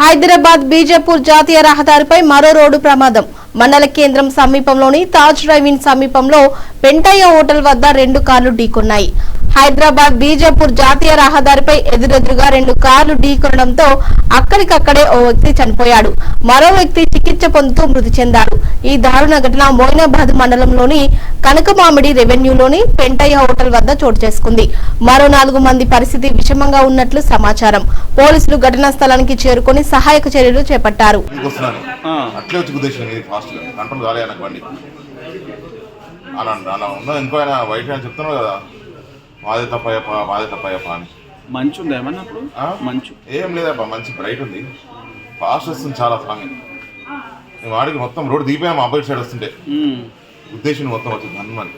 హైదరాబాద్ బీజాపూర్ జాతీయ రహదారిపై మరో రోడ్డు ప్రమాదం. మండల కేంద్రం సమీపంలోని తాజ్ డ్రైవింగ్ సమీపంలో పెంటయ్య హోటల్ వద్ద రెండు కార్లు ఢీకొన్నాయి. హైదరాబాద్ బీజాపూర్ జాతీయ రహదారిపై ఎదురెదురుగా రెండు కార్లు ఢీకొనడంతో అక్కడికక్కడే ఓ వ్యక్తి చనిపోయాడు. మరో వ్యక్తి చికిత్స పొందుతూ మృతి చెందాడు. ఈ దారుణ ఘటన మోయినాబాద్ మండలంలోని కనకమామిడి రెవెన్యూలోని పెంటయ్య హోటల్ వద్ద చోటు చేసుకుంది. మరో నాలుగు మంది పరిస్థితి విషమంగా ఉన్నట్లు సమాచారం. పోలీసులు ఘటనా స్థలానికి చేరుకొని సహాయక చర్యలు చేపట్టారు. అలా అలా ఉన్నది. ఇంకో ఆయన వైట్ అని చెప్తున్నావు కదా. తప్పయ్యప్ప మాదే తప్పయ్యప్ప అని మంచు ఉందా ఏమన్నా అప్పుడు? మంచు. ఏం లేదప్ప మంచి బ్రైట్ ఉంది. ఫాస్ట్ వస్తుంది చాలా స్వామి మేము వాడికి మొత్తం రోడ్ దిగిపోయాం అబ్బాయి సైడ్ వస్తుంటే. ఉద్దేశం మొత్తం వచ్చింది హనుమాన్